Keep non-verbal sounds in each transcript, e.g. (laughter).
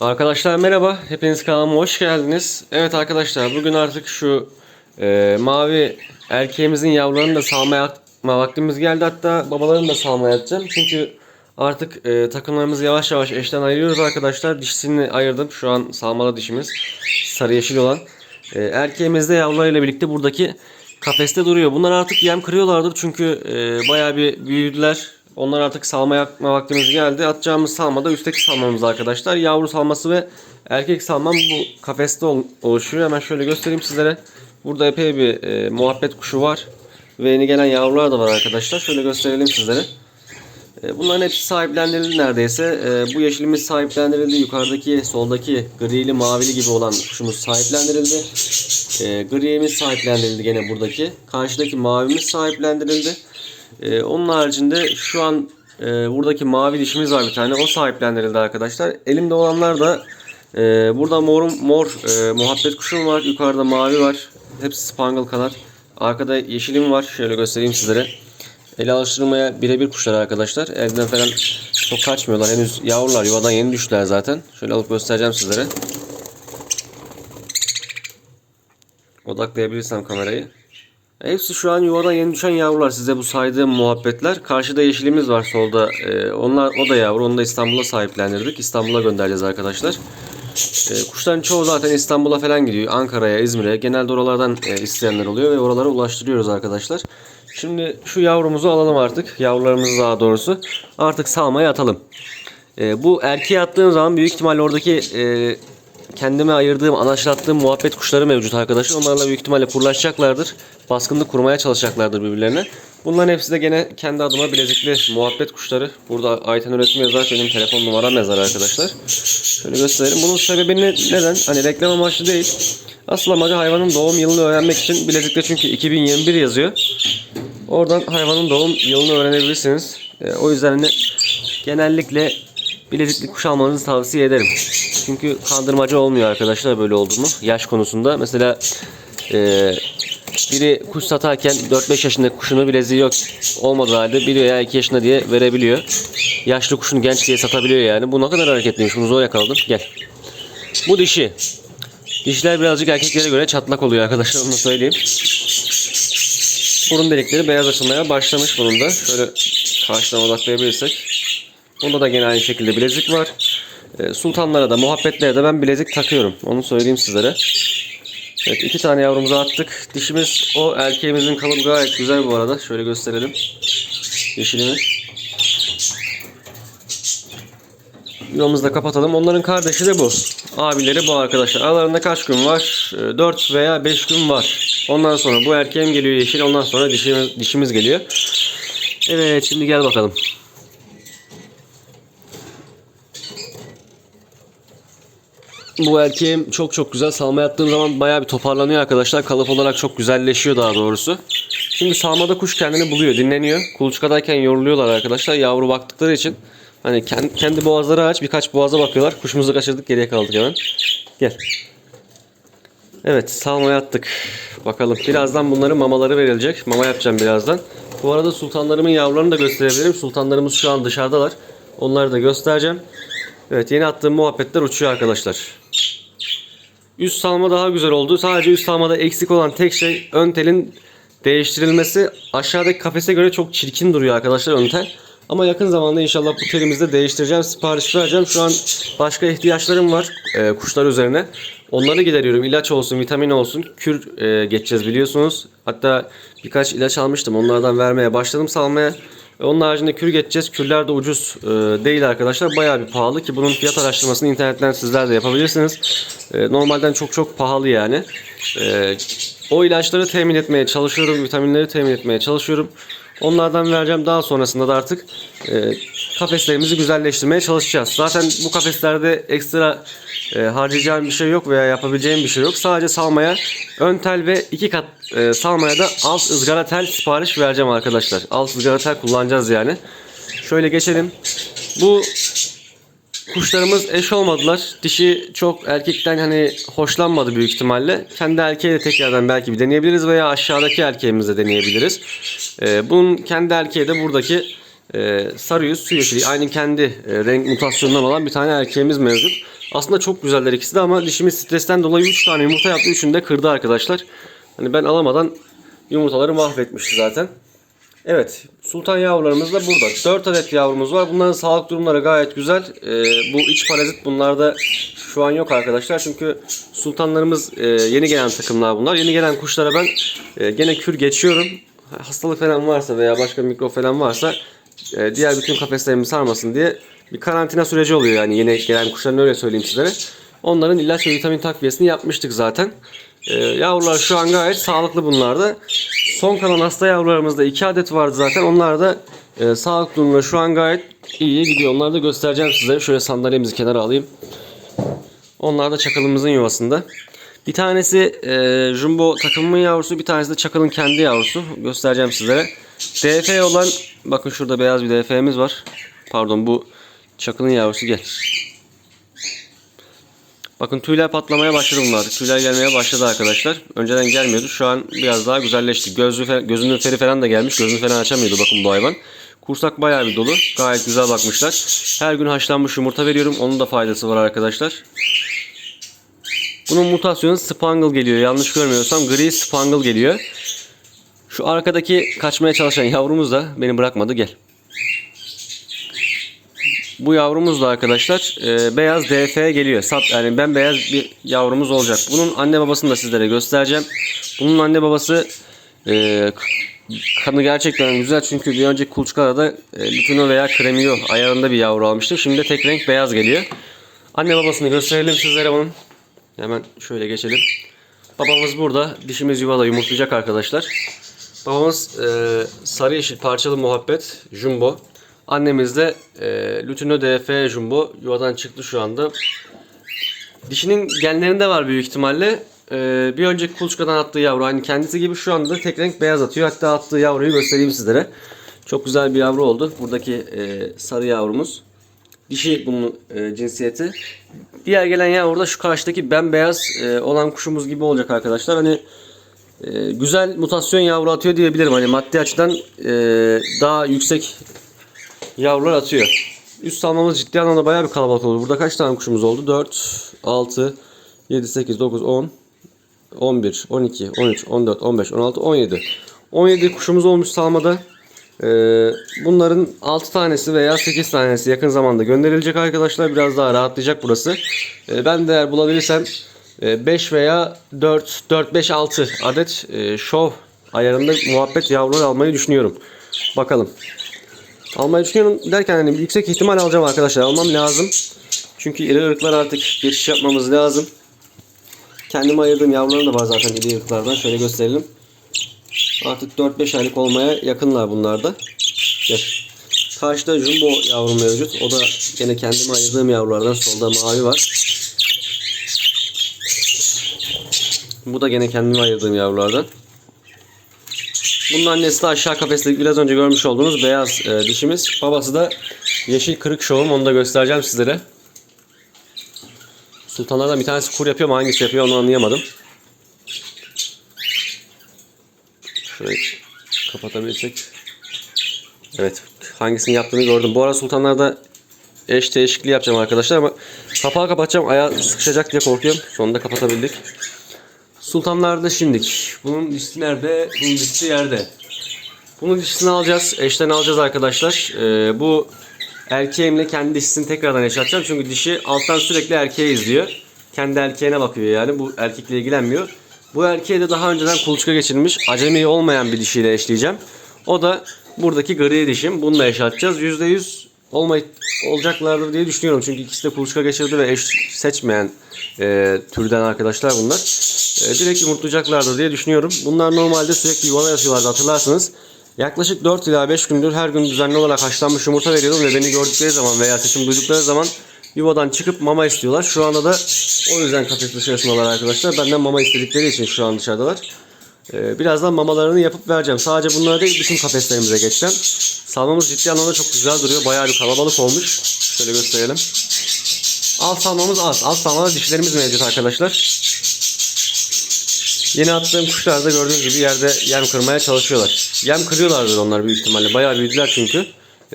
Arkadaşlar merhaba. Hepiniz kanalıma hoş geldiniz. Evet arkadaşlar bugün artık şu e, mavi erkeğimizin yavrularını da salmaya vaktimiz geldi. Hatta babalarını da salmaya atacağım. Çünkü artık e, takımlarımızı yavaş yavaş eşten ayırıyoruz arkadaşlar. Dişisini ayırdım. Şu an salmalı dişimiz. Sarı yeşil olan. E, erkeğimiz de yavrularıyla birlikte buradaki kafeste duruyor. Bunlar artık yem kırıyorlardır. Çünkü e, bayağı bir büyüdüler. Onlar artık salmaya atma vaktimiz geldi. Atacağımız salma da üstteki salmamız arkadaşlar. Yavru salması ve erkek salmam bu kafeste ol- oluşuyor. Hemen şöyle göstereyim sizlere. Burada epey bir e, muhabbet kuşu var. Ve yeni gelen yavrular da var arkadaşlar. Şöyle gösterelim sizlere. E, Bunların hepsi sahiplendirildi neredeyse. E, Bu yeşilimiz sahiplendirildi. Yukarıdaki, soldaki grili, mavili gibi olan kuşumuz sahiplendirildi. E, Gri'miz sahiplendirildi gene buradaki. Karşıdaki mavimiz sahiplendirildi. E, Onun haricinde şu an e, buradaki mavi dişimiz var bir tane. O sahiplendirildi arkadaşlar. Elimde olanlar da e, burada morum, mor e, muhabbet kuşum var. Yukarıda mavi var. Hepsi spangle kanat. Arkada yeşilim var. Şöyle göstereyim sizlere. Ele alıştırmaya birebir kuşlar arkadaşlar. Elden falan çok kaçmıyorlar. Henüz yavrular yuvadan yeni düştüler zaten. Şöyle alıp göstereceğim sizlere. Odaklayabilirsem kamerayı. Hepsi şu an yuvadan yeni düşen yavrular. Size bu saydığım muhabbetler. Karşıda yeşilimiz var solda. Ee, onlar o da yavru. Onu da İstanbul'a sahiplendirdik. İstanbul'a göndereceğiz arkadaşlar. Ee, kuşların çoğu zaten İstanbul'a falan gidiyor. Ankara'ya, İzmir'e. Genelde oralardan e, isteyenler oluyor ve oralara ulaştırıyoruz arkadaşlar. Şimdi şu yavrumuzu alalım artık. Yavrularımızı daha doğrusu. Artık salmaya atalım. Ee, bu erkeğe attığım zaman büyük ihtimalle oradaki e, kendime ayırdığım, anaçlattığım muhabbet kuşları mevcut arkadaşlar. Onlarla büyük ihtimalle kurlaşacaklardır. Baskınlık kurmaya çalışacaklardır birbirlerine. Bunların hepsi de gene kendi adıma bilezikli muhabbet kuşları. Burada Ayten Üretim yazar. Benim telefon numaram yazar arkadaşlar. Şöyle göstereyim. Bunun sebebi ne, neden? Hani reklam amaçlı değil. Asıl amacı hayvanın doğum yılını öğrenmek için bilezikte çünkü 2021 yazıyor. Oradan hayvanın doğum yılını öğrenebilirsiniz. Ee, o yüzden hani genellikle bilezikli kuş almanızı tavsiye ederim. Çünkü kandırmacı olmuyor arkadaşlar böyle oldu mu? Yaş konusunda. Mesela e, biri kuş satarken 4-5 yaşında kuşunu bileziği yok olmadığı halde 1 veya 2 yaşında diye verebiliyor. Yaşlı kuşunu genç diye satabiliyor yani. Bu ne kadar hareketliymiş. Bunu zor yakaladım. Gel. Bu dişi. Dişler birazcık erkeklere göre çatlak oluyor arkadaşlar onu söyleyeyim. Burun delikleri beyaz açılmaya başlamış bunun da. Şöyle karşıdan odaklayabilirsek. Bunda da gene aynı şekilde bilezik var. Ee, sultanlara da muhabbetlere de ben bilezik takıyorum. Onu söyleyeyim sizlere. Evet iki tane yavrumuzu attık. Dişimiz o erkeğimizin kalıbı gayet güzel bu arada. Şöyle gösterelim. Yeşilini. Yolumuzu da kapatalım. Onların kardeşi de bu. Abileri bu arkadaşlar. Aralarında kaç gün var? 4 veya 5 gün var. Ondan sonra bu erkeğim geliyor yeşil. Ondan sonra dişimiz, dişimiz geliyor. Evet şimdi gel bakalım. Bu erkeğim çok çok güzel. Salma yaptığım zaman bayağı bir toparlanıyor arkadaşlar. Kalıp olarak çok güzelleşiyor daha doğrusu. Şimdi salmada kuş kendini buluyor, dinleniyor. Kuluçkadayken yoruluyorlar arkadaşlar. Yavru baktıkları için. Hani kendi, kendi boğazları aç, birkaç boğaza bakıyorlar. Kuşumuzu kaçırdık, geriye kaldık hemen. Gel. Evet, salmaya attık. Bakalım. Birazdan bunların mamaları verilecek. Mama yapacağım birazdan. Bu arada sultanlarımın yavrularını da gösterebilirim. Sultanlarımız şu an dışarıdalar. Onları da göstereceğim. Evet, yeni attığım muhabbetler uçuyor arkadaşlar. Üst salma daha güzel oldu. Sadece üst salmada eksik olan tek şey ön telin değiştirilmesi. Aşağıdaki kafese göre çok çirkin duruyor arkadaşlar ön tel. Ama yakın zamanda inşallah bu telimizi de değiştireceğim. Sipariş vereceğim. Şu an başka ihtiyaçlarım var e, kuşlar üzerine. Onları gideriyorum. İlaç olsun, vitamin olsun. Kür e, geçeceğiz biliyorsunuz. Hatta birkaç ilaç almıştım. Onlardan vermeye başladım salmaya. Ve Onun haricinde kür geçeceğiz. Kürler de ucuz e, değil arkadaşlar. Bayağı bir pahalı ki bunun fiyat araştırmasını internetten sizler de yapabilirsiniz. E, normalden çok çok pahalı yani. E, o ilaçları temin etmeye çalışıyorum. Vitaminleri temin etmeye çalışıyorum. Onlardan vereceğim. Daha sonrasında da artık e, kafeslerimizi güzelleştirmeye çalışacağız. Zaten bu kafeslerde ekstra e, harcayacağım bir şey yok veya yapabileceğim bir şey yok. Sadece salmaya ön tel ve iki kat e, salmaya da alt ızgara tel sipariş vereceğim arkadaşlar. Alt ızgara tel kullanacağız yani. Şöyle geçelim. Bu Kuşlarımız eş olmadılar. Dişi çok erkekten hani hoşlanmadı büyük ihtimalle. Kendi erkeği de tekrardan belki bir deneyebiliriz veya aşağıdaki erkeğimizi de deneyebiliriz. Ee, bunun kendi erkeği de buradaki e, sarı yüz su yeşili. Aynı kendi e, renk mutasyonundan olan bir tane erkeğimiz mevcut. Aslında çok güzeller ikisi de ama dişimiz stresten dolayı 3 tane yumurta yaptı. Üçünü de kırdı arkadaşlar. Hani ben alamadan yumurtaları mahvetmişti zaten. Evet, sultan yavrularımız da burada. 4 adet yavrumuz var. Bunların sağlık durumları gayet güzel. Ee, bu iç parazit bunlarda şu an yok arkadaşlar. Çünkü sultanlarımız e, yeni gelen takımlar bunlar. Yeni gelen kuşlara ben e, gene kür geçiyorum. Hastalık falan varsa veya başka mikro falan varsa e, diğer bütün kafeslerimi sarmasın diye bir karantina süreci oluyor yani yeni gelen kuşların öyle söyleyeyim sizlere. Onların ilaç ve vitamin takviyesini yapmıştık zaten. E, yavrular şu an gayet sağlıklı bunlarda. Son kalan hasta yavrularımızda 2 adet vardı zaten. Onlar da e, sağlık durumunda şu an gayet iyi gidiyor. Onları da göstereceğim size. Şöyle sandalyemizi kenara alayım. Onlar da çakalımızın yuvasında. Bir tanesi e, jumbo takımın yavrusu, bir tanesi de çakalın kendi yavrusu. Göstereceğim sizlere. DF olan, bakın şurada beyaz bir DF'miz var. Pardon bu çakalın yavrusu gel. Bakın tüyler patlamaya başladı bunlar. Tüyler gelmeye başladı arkadaşlar. Önceden gelmiyordu. Şu an biraz daha güzelleşti. Gözü, fe- gözünün feri falan da gelmiş. Gözünü falan açamıyordu bakın bu hayvan. Kursak bayağı bir dolu. Gayet güzel bakmışlar. Her gün haşlanmış yumurta veriyorum. Onun da faydası var arkadaşlar. Bunun mutasyonu Spangle geliyor. Yanlış görmüyorsam gri Spangle geliyor. Şu arkadaki kaçmaya çalışan yavrumuz da beni bırakmadı. Gel. Bu yavrumuz da arkadaşlar e, beyaz DF geliyor. Sap yani ben beyaz bir yavrumuz olacak. Bunun anne babasını da sizlere göstereceğim. Bunun anne babası e, kanı gerçekten güzel çünkü bir önceki kulçkalarda e, lutino veya kremio ayarında bir yavru almıştım. Şimdi de tek renk beyaz geliyor. Anne babasını gösterelim sizlere bunun. Hemen şöyle geçelim. Babamız burada. Dişimiz yuvada yumurtlayacak arkadaşlar. Babamız e, sarı yeşil parçalı muhabbet jumbo. Annemiz de e, Lutino DF jumbo. Yuvadan çıktı şu anda. Dişinin genlerinde var büyük ihtimalle. E, bir önceki kuluçkadan attığı yavru aynı kendisi gibi şu anda da tek renk beyaz atıyor. Hatta attığı yavruyu göstereyim sizlere. Çok güzel bir yavru oldu. Buradaki e, sarı yavrumuz. Dişi bunun e, cinsiyeti. Diğer gelen yavru da şu karşıdaki bembeyaz e, olan kuşumuz gibi olacak arkadaşlar. Hani e, güzel mutasyon yavru atıyor diyebilirim. Hani maddi açıdan e, daha yüksek yavrular atıyor. Üst salmamız ciddi anlamda bayağı bir kalabalık oldu. Burada kaç tane kuşumuz oldu? 4, 6, 7, 8, 9, 10, 11, 12, 13, 14, 15, 16, 17. 17 kuşumuz olmuş salmada. Ee, bunların 6 tanesi veya 8 tanesi yakın zamanda gönderilecek arkadaşlar. Biraz daha rahatlayacak burası. Ee, ben de eğer bulabilirsem 5 veya 4, 4, 5, 6 adet e, şov ayarında muhabbet yavrular almayı düşünüyorum. Bakalım. Almayı düşünüyorum derken hani yüksek ihtimal alacağım arkadaşlar. Almam lazım. Çünkü iri ırklar artık geçiş yapmamız lazım. Kendime ayırdığım yavrularım da var zaten iri ırklardan. Şöyle gösterelim. Artık 4-5 aylık olmaya yakınlar bunlar da. Gel. Karşıda jumbo yavrum mevcut. O da gene kendime ayırdığım yavrulardan. Solda mavi var. Bu da gene kendime ayırdığım yavrulardan. Bunun annesi de aşağı kafeste biraz önce görmüş olduğunuz beyaz e, dişimiz. Babası da yeşil kırık şovum. Onu da göstereceğim sizlere. Sultanlardan bir tanesi kur yapıyor ama hangisi yapıyor onu anlayamadım. Şurayı kapatabilirsek. Evet. Hangisini yaptığını gördüm. Bu ara sultanlarda eş değişikliği yapacağım arkadaşlar ama kapağı kapatacağım. Ayağı sıkışacak diye korkuyorum. Sonunda kapatabildik. Sultanlarda şimdik. Bunun dişisi nerede? Bunun dişisi yerde. Bunun dişisini alacağız. Eşten alacağız arkadaşlar. Ee, bu erkeğimle kendi dişisini tekrardan eş atacağım. Çünkü dişi alttan sürekli erkeği izliyor. Kendi erkeğine bakıyor yani. Bu erkekle ilgilenmiyor. Bu erkeğe de daha önceden kuluçka geçirilmiş acemi olmayan bir dişiyle eşleyeceğim. O da buradaki gri dişim. Bununla eş atacağız. %100 olmay olacaklardır diye düşünüyorum. Çünkü ikisi de kuluçka geçirdi ve eş seçmeyen e, türden arkadaşlar bunlar. E, direkt yumurtlayacaklardır diye düşünüyorum. Bunlar normalde sürekli yuvana yatıyorlardı hatırlarsınız. Yaklaşık 4 ila 5 gündür her gün düzenli olarak haşlanmış yumurta veriyordum ve beni gördükleri zaman veya sesim duydukları zaman yuvadan çıkıp mama istiyorlar. Şu anda da o yüzden kafes dışarısındalar arkadaşlar. Benden mama istedikleri için şu an dışarıdalar. Ee, birazdan mamalarını yapıp vereceğim. Sadece bunlara değil bütün kafeslerimize geçeceğim. Salmamız ciddi anlamda çok güzel duruyor. Bayağı bir kalabalık olmuş. Şöyle gösterelim. Alt salmamız az. Alt salmada dişlerimiz mevcut arkadaşlar. Yeni attığım kuşlar da gördüğünüz gibi yerde yem kırmaya çalışıyorlar. Yem kırıyorlardır onlar büyük ihtimalle. Bayağı büyüdüler çünkü.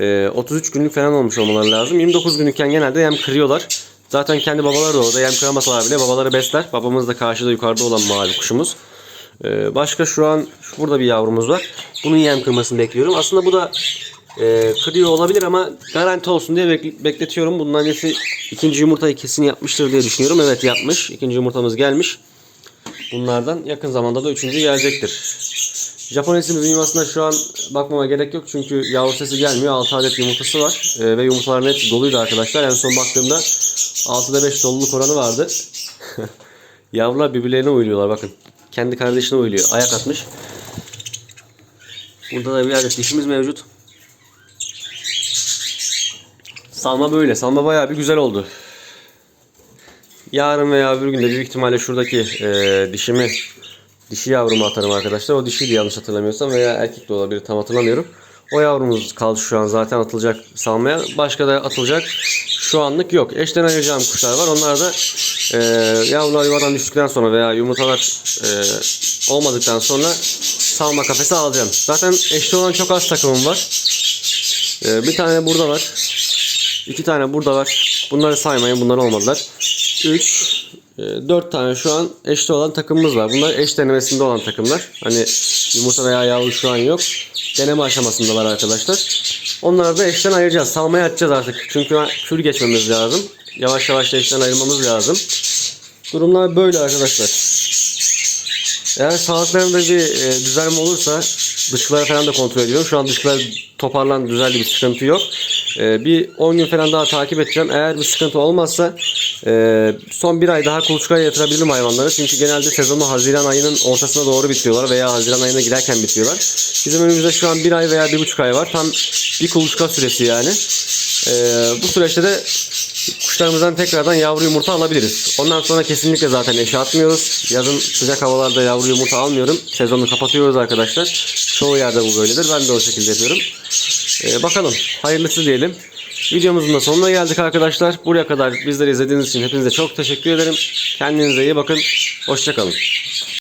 Ee, 33 günlük falan olmuş olmaları lazım. 29 günlükken genelde yem kırıyorlar. Zaten kendi babaları da orada yem kıramasalar bile babaları besler. Babamız da karşıda yukarıda olan mavi kuşumuz. Ee, başka şu an burada bir yavrumuz var. Bunun yem kırmasını bekliyorum. Aslında bu da e, kırıyor olabilir ama garanti olsun diye bekle- bekletiyorum. Bunun annesi ikinci yumurtayı kesin yapmıştır diye düşünüyorum. Evet yapmış. İkinci yumurtamız gelmiş. Bunlardan yakın zamanda da üçüncü gelecektir. Japonesimizin yuvasına şu an bakmama gerek yok çünkü yavru sesi gelmiyor. 6 adet yumurtası var Ee, ve yumurtaların hepsi doluydu arkadaşlar. En son baktığımda 6'da 5 doluluk oranı vardı. (laughs) Yavrular birbirlerine uyuluyorlar bakın. Kendi kardeşine uyuluyor. Ayak atmış. Burada da bir adet dişimiz mevcut. Salma böyle. Salma bayağı bir güzel oldu. Yarın veya öbür gün de büyük ihtimalle şuradaki e, dişimi dişi yavrumu atarım arkadaşlar. O dişiydi yanlış hatırlamıyorsam veya erkek de olabilir tam hatırlamıyorum. O yavrumuz kaldı şu an zaten atılacak salmaya. Başka da atılacak şu anlık yok. Eşten ayıracağım kuşlar var. Onlar da e, yavrular yuvadan düştükten sonra veya yumurtalar e, olmadıktan sonra salma kafesi alacağım. Zaten eşli olan çok az takımım var. E, bir tane burada var. İki tane burada var. Bunları saymayın. Bunlar olmadılar. 3 4 tane şu an eşli olan takımımız var. Bunlar eş denemesinde olan takımlar. Hani yumurta veya yavru şu an yok. Deneme aşamasındalar arkadaşlar. Onları da eşten ayıracağız. Salmaya atacağız artık. Çünkü kür geçmemiz lazım. Yavaş yavaş da eşten ayırmamız lazım. Durumlar böyle arkadaşlar. Eğer sağlıklarında bir e, düzelme olursa dışkıları falan da kontrol ediyorum. Şu an dışkılar toparlan düzeldi bir sıkıntı yok. E, bir 10 gün falan daha takip edeceğim. Eğer bir sıkıntı olmazsa e, son bir ay daha kuluçkaya yatırabilirim hayvanları. Çünkü genelde sezonu Haziran ayının ortasına doğru bitiriyorlar veya Haziran ayına girerken bitiriyorlar. Bizim önümüzde şu an bir ay veya bir buçuk ay var. Tam bir kuluçka süresi yani. E, bu süreçte de kuşlarımızdan tekrardan yavru yumurta alabiliriz. Ondan sonra kesinlikle zaten eşe atmıyoruz. Yazın sıcak havalarda yavru yumurta almıyorum. Sezonu kapatıyoruz arkadaşlar. Çoğu yerde bu böyledir. Ben de o şekilde yapıyorum. Ee, bakalım. Hayırlısı diyelim. Videomuzun da sonuna geldik arkadaşlar. Buraya kadar bizleri izlediğiniz için hepinize çok teşekkür ederim. Kendinize iyi bakın. Hoşçakalın.